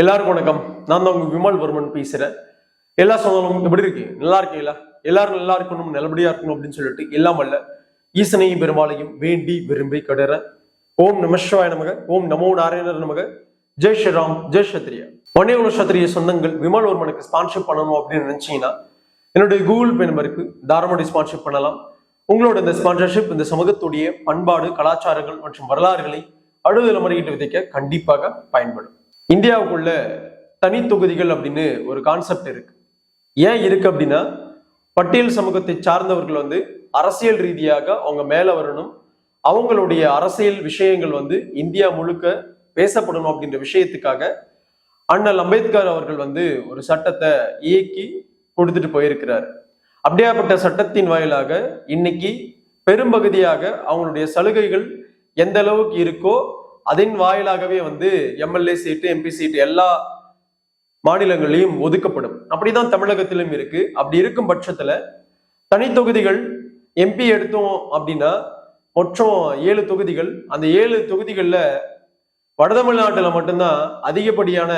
எல்லாருக்கும் வணக்கம். நான் தான் உங்க விமல் வர்மன் பேசுறேன். எல்லா சொந்தங்களும் எப்படி இருக்கீங்க? நல்லா இருக்கீங்களா? எல்லாரும் நல்லா இருக்கணும் நல்லபடியா இருக்கணும் அப்படின்னு சொல்லிட்டு எல்லாம் அல்ல. ஈசனையும் பெருமாளையும் வேண்டி விரும்பி கடற ஓம் நம நமக ஓம் நமோ நாராயணர் நமக. ஜெய் ஸ்ரீராம் ஜெய் சத்ரியா ஒன்னே சத்திரிய சொந்தங்கள் விமல் வர்மனுக்கு ஸ்பான்ஷிப் பண்ணணும் அப்படின்னு நினைச்சீங்கன்னா என்னுடைய கூகுள் பே நம்பருக்கு தாராளமாக ஸ்பான்ஷிப் பண்ணலாம். உங்களோட இந்த ஸ்பான்சர்ஷிப் இந்த சமூகத்துடைய பண்பாடு கலாச்சாரங்கள் மற்றும் வரலாறுகளை அடுதலை முறையீட்டு விதைக்க கண்டிப்பாக பயன்படும். இந்தியாவுக்குள்ள தனி தொகுதிகள் அப்படின்னு ஒரு கான்செப்ட் இருக்கு. ஏன் இருக்கு அப்படின்னா பட்டியல் சமூகத்தை சார்ந்தவர்கள் வந்து அரசியல் ரீதியாக அவங்க மேல வரணும். அவங்களுடைய அரசியல் விஷயங்கள் வந்து இந்தியா முழுக்க பேசப்படணும் அப்படின்ற விஷயத்துக்காக அண்ணல் அம்பேத்கர் அவர்கள் வந்து ஒரு சட்டத்தை இயக்கி கொடுத்துட்டு போயிருக்கிறார். அப்படியாப்பட்ட சட்டத்தின் வாயிலாக இன்னைக்கு பெரும்பகுதியாக அவங்களுடைய சலுகைகள் எந்த அளவுக்கு இருக்கோ அதன் வாயிலாகவே வந்து எம்எல்ஏ சீட்டு எம்பி சீட்டு எல்லா மாநிலங்களையும் ஒதுக்கப்படும். அப்படிதான் தமிழகத்திலும் இருக்கு. அப்படி இருக்கும் பட்சத்துல தனித்தொகுதிகள் எம்பி எடுத்தோம் அப்படின்னா மொத்தம் ஏழு தொகுதிகள். அந்த ஏழு தொகுதிகளில் வடதமிழ்நாட்டில் மட்டும்தான் அதிகப்படியான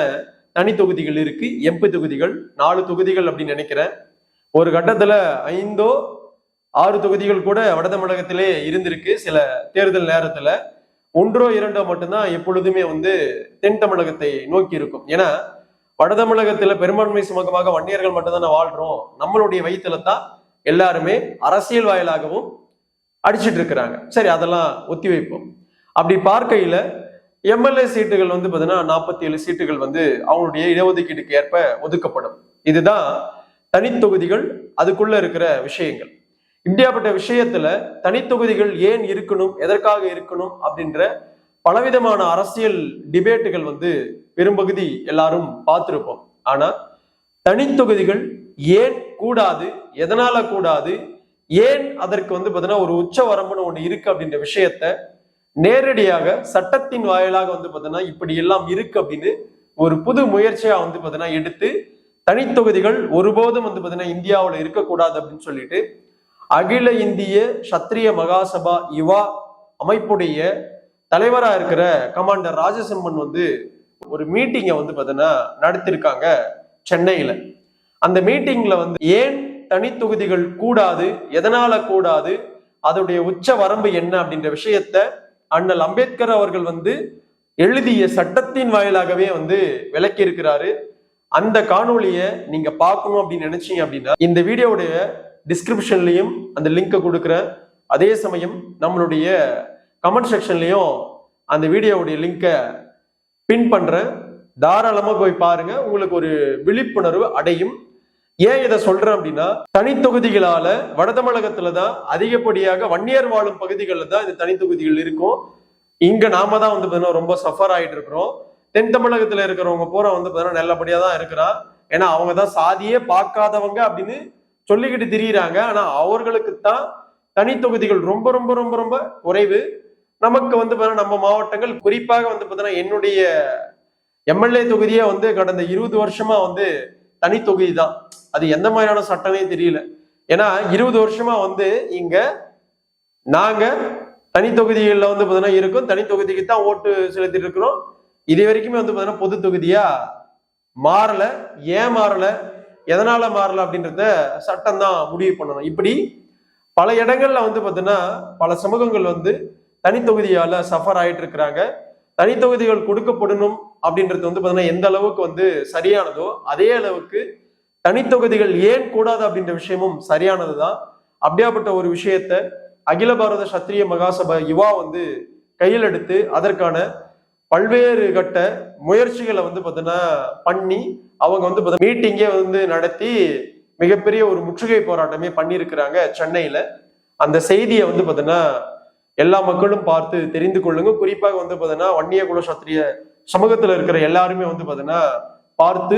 தனி தொகுதிகள் இருக்கு. எம்பி தொகுதிகள் நாலு தொகுதிகள் அப்படின்னு நினைக்கிறேன். ஒரு கட்டத்துல ஐந்தோ ஆறு தொகுதிகள் கூட வடதமிழகத்திலே இருந்திருக்கு சில தேர்தல் நேரத்துல. ஒன்றோ இரண்டோ மட்டும்தான் எப்பொழுதுமே வந்து தென் தமிழகத்தை நோக்கி இருக்கும். ஏன்னா வடதமிழகத்துல பெரும்பான்மை சுமக்கமாக வன்னியர்கள் மட்டும்தானே வாழ்றோம். நம்மளுடைய வயிற்றுல தான் எல்லாருமே அரசியல் வாயிலாகவும் அடிச்சிட்டு இருக்கிறாங்க. சரி அதெல்லாம் ஒத்தி வைப்போம். அப்படி பார்க்கையில எம்எல்ஏ சீட்டுகள் வந்து பார்த்தீங்கன்னா நாற்பத்தி ஏழு சீட்டுகள் வந்து அவங்களுடைய இடஒதுக்கீட்டுக்கு ஏற்ப ஒதுக்கப்படும். இதுதான் தனித்தொகுதிகள் அதுக்குள்ள இருக்கிற விஷயங்கள். இப்படியாப்பட்ட விஷயத்துல தனித்தொகுதிகள் ஏன் இருக்கணும் எதற்காக இருக்கணும் அப்படின்ற பலவிதமான அரசியல் டிபேட்டுகள் வந்து பெரும்பகுதி எல்லாரும் பார்த்திருப்போம். ஆனா தனித்தொகுதிகள் ஏன் கூடாது எதனால கூடாது ஏன் அதற்கு வந்து பார்த்தீங்கன்னா ஒரு உச்ச வரம்புன்னு ஒண்ணு இருக்கு அப்படின்ற விஷயத்த நேரடியாக சட்டத்தின் வாயிலாக வந்து பார்த்தீங்கன்னா இப்படி எல்லாம் இருக்கு அப்படின்னு ஒரு புது முயற்சியா வந்து பார்த்தீங்கன்னா எடுத்து தனித்தொகுதிகள் ஒருபோதும் வந்து பார்த்தீங்கன்னா இந்தியாவில் இருக்கக்கூடாது அப்படின்னு சொல்லிட்டு அகில இந்திய சத்திரிய மகாசபா யுவா அமைப்புடைய தலைவராக இருக்கிற கமாண்டர் ராஜசிம்மன் வந்து ஒரு மீட்டிங்கை வந்து பார்த்தீங்கன்னா நடத்திருக்காங்க சென்னையில். அந்த மீட்டிங்கில் வந்து ஏன் தனித்தொகுதிகள் கூடாது எதனால கூடாது அதோடைய உச்ச வரம்பு என்ன அப்படின்ற விஷயத்த அண்ணல் அம்பேத்கர் அவர்கள் வந்து எழுதிய சட்டத்தின் வாயிலாகவே வந்து விளக்கி இருக்கிறாரு அந்த காணொலியை நீங்க பார்க்கணும் அப்படின்னு நினைச்சீங்க அப்படின்னா இந்த வீடியோவுடைய டிஸ்கிரிப்ஷன்லையும் அந்த லிங்கை கொடுக்குறேன் அதே சமயம் நம்மளுடைய கமெண்ட் செக்ஷன்லையும் அந்த வீடியோவுடைய லிங்கை பின் பண்ணுறேன் தாராளமாக போய் பாருங்கள் உங்களுக்கு ஒரு விழிப்புணர்வு அடையும். ஏன் இதை சொல்றேன் அப்படின்னா தனித்தொகுதிகளால வட தமிழகத்துல தான் அதிகப்படியாக வன்னியர் வாழும் பகுதிகளில் தான் இந்த தனித்தொகுதிகள் இருக்கும். இங்க நாம தான் வந்து பார்த்தீங்கன்னா ரொம்ப சஃபர் ஆயிட்டு இருக்கிறோம். தென் தமிழகத்துல இருக்கிறவங்க பூரா வந்து பார்த்தீங்கன்னா நல்லபடியா தான் இருக்கிறா. ஏன்னா அவங்க தான் சாதியே பார்க்காதவங்க அப்படின்னு சொல்லிக்கிட்டு திரியிறாங்க. ஆனா அவர்களுக்கு தான் தனித்தொகுதிகள் ரொம்ப ரொம்ப ரொம்ப ரொம்ப குறைவு. நமக்கு வந்து பார்த்தீங்கன்னா நம்ம மாவட்டங்கள் குறிப்பாக வந்து பார்த்தீங்கன்னா என்னுடைய எம்எல்ஏ தொகுதியே வந்து கடந்த இருபது வருஷமா வந்து தனி தொகுதி தான் அது எந்த மாதிரியான சட்டமே தெரியல. ஏன்னா இருபது வருஷமா வந்து இங்க நாங்க தனி தொகுதிகளில் வந்து பார்த்தீங்கன்னா இருக்கும். தனி தொகுதிக்கு தான் ஓட்டு செலுத்திட்டு இருக்கிறோம். இது வரைக்குமே வந்து பார்த்தீங்கன்னா பொது தொகுதியா மாறல ஏன் மாறல எதனால மாறல அப்படின்றத சட்டம் தான் முடிவு பண்ணணும். இப்படி பல இடங்கள்ல வந்து பார்த்தீங்கன்னா பல சமூகங்கள் வந்து தனித்தொகுதியால சஃபர் ஆயிட்டு இருக்கிறாங்க. தனித்தொகுதிகள் கொடுக்கப்படணும் அப்படின்றது வந்து பார்த்தீங்கன்னா எந்த அளவுக்கு வந்து சரியானதோ அதே அளவுக்கு தனித்தொகுதிகள் ஏன் கூடாது அப்படின்ற விஷயமும் சரியானது தான் அப்படியாப்பட்ட ஒரு விஷயத்த அகில பாரத சத்திரிய மகாசபா யுவா வந்து கையில் எடுத்து அதற்கான பல்வேறு கட்ட முயற்சிகளை வந்து பார்த்தீங்கன்னா பண்ணி அவங்க வந்து மீட்டிங்கே வந்து நடத்தி மிகப்பெரிய ஒரு முற்றுகை போராட்டமே பண்ணியிருக்கிறாங்க சென்னையில. அந்த செய்தியை வந்து பார்த்தீங்கன்னா எல்லா மக்களும் பார்த்து தெரிந்து கொள்ளுங்க. குறிப்பாக வந்து பார்த்தீங்கன்னா வன்னிய குல சத்திரிய சமூகத்துல இருக்கிற எல்லாருமே வந்து பார்த்தீங்கன்னா பார்த்து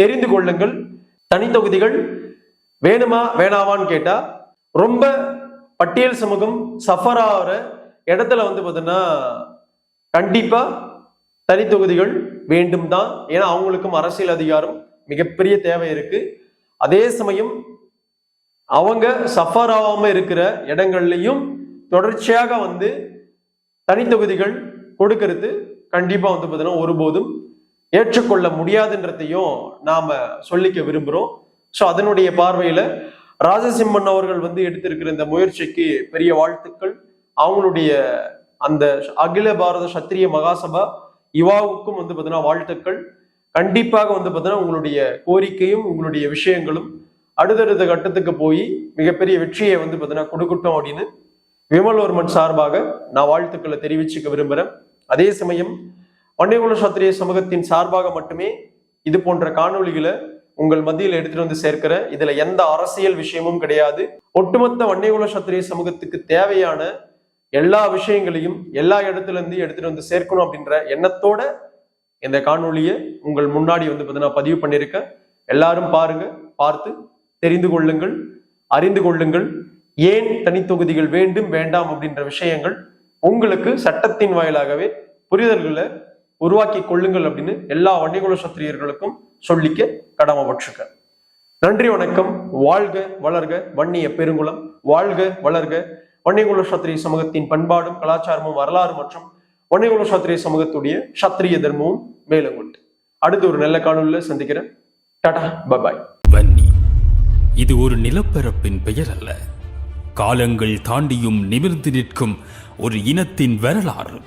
தெரிந்து கொள்ளுங்கள். தனித்தொகுதிகள் வேணுமா வேணாவான்னு கேட்டா ரொம்ப பட்டியல் சமூகம் சஃபர் ஆகிற இடத்துல வந்து பார்த்தீங்கன்னா தனித்தொகுதிகள் வேண்டும் தான் ஏன்னா அவங்களுக்கும் அரசியல் அதிகாரம் மிகப்பெரிய தேவை இருக்கு. அதே சமயம் அவங்க சஃபர் ஆகாம இருக்கிற இடங்கள்லையும் தொடர்ச்சியாக வந்து தனித்தொகுதிகள் கொடுக்கறது கண்டிப்பா வந்து பார்த்தீங்கன்னா ஒருபோதும் ஏற்றுக்கொள்ள முடியாதுன்றதையும் நாம சொல்லிக்க விரும்புறோம். ஸோ அதனுடைய பார்வையில ராஜசிம்மன் அவர்கள் வந்து எடுத்திருக்கிற இந்த முயற்சிக்கு பெரிய வாழ்த்துக்கள். அவங்களுடைய அந்த அகில பாரத சத்திரிய மகாசபா இவாவுக்கும் வந்து பார்த்தீங்கன்னா வாழ்த்துக்கள். கண்டிப்பாக வந்து பார்த்தீங்கன்னா உங்களுடைய கோரிக்கையும் உங்களுடைய விஷயங்களும் அடுத்தடுத்த கட்டத்துக்கு போய் மிகப்பெரிய வெற்றியை வந்து பார்த்தீங்கன்னா கொடுக்கட்டும் அப்படின்னு விமல்வர்மன் சார்பாக நான் வாழ்த்துக்களை தெரிவிச்சுக்க விரும்புகிறேன் அதே சமயம் வன்னியகுல சாத்திரிய சமூகத்தின் சார்பாக மட்டுமே இது போன்ற காணொளிகளை உங்கள் மத்தியில் எடுத்துட்டு வந்து சேர்க்கிற இதுல எந்த அரசியல் விஷயமும் கிடையாது. ஒட்டுமொத்த வன்னியகுல சத்திரிய சமூகத்துக்கு தேவையான எல்லா விஷயங்களையும் எல்லா இடத்துல இருந்து எடுத்துட்டு வந்து சேர்க்கணும் அப்படின்ற எண்ணத்தோட இந்த காணொலியை உங்கள் முன்னாடி வந்து பார்த்தீங்கன்னா பதிவு பண்ணியிருக்கேன் எல்லாரும் பாருங்க பார்த்து தெரிந்து கொள்ளுங்கள் அறிந்து கொள்ளுங்கள். ஏன் தனித்தொகுதிகள் வேண்டும் வேண்டாம் அப்படின்ற விஷயங்கள் உங்களுக்கு சட்டத்தின் வாயிலாகவே புரிதல்களை உருவாக்கி கொள்ளுங்கள் அப்படின்னு எல்லா வன்னிகுல சத்திரியர்களுக்கும் சொல்லிக்க கடமைப்பட்டிருக்க நன்றி வணக்கம். வாழ்க வளர்க. வன்னிய பெருங்குளம். வாழ்க வளர்க. வன்னிகுல சத்திரிய சமூகத்தின் பண்பாடும் கலாச்சாரமும் வரலாறு மற்றும் வன்னிகுல சத்திரிய சமூகத்துடைய சத்திரிய தர்மமும் மேலும் உண்டு. அடுத்து ஒரு நல்ல காணொலியில் சந்திக்கிறேன். டாடா பபாய் வன்னி இது ஒரு நிலப்பரப்பின் பெயர் அல்ல. காலங்கள் தாண்டியும் நிமிர்ந்து நிற்கும் ஒரு இனத்தின் வரலாறு.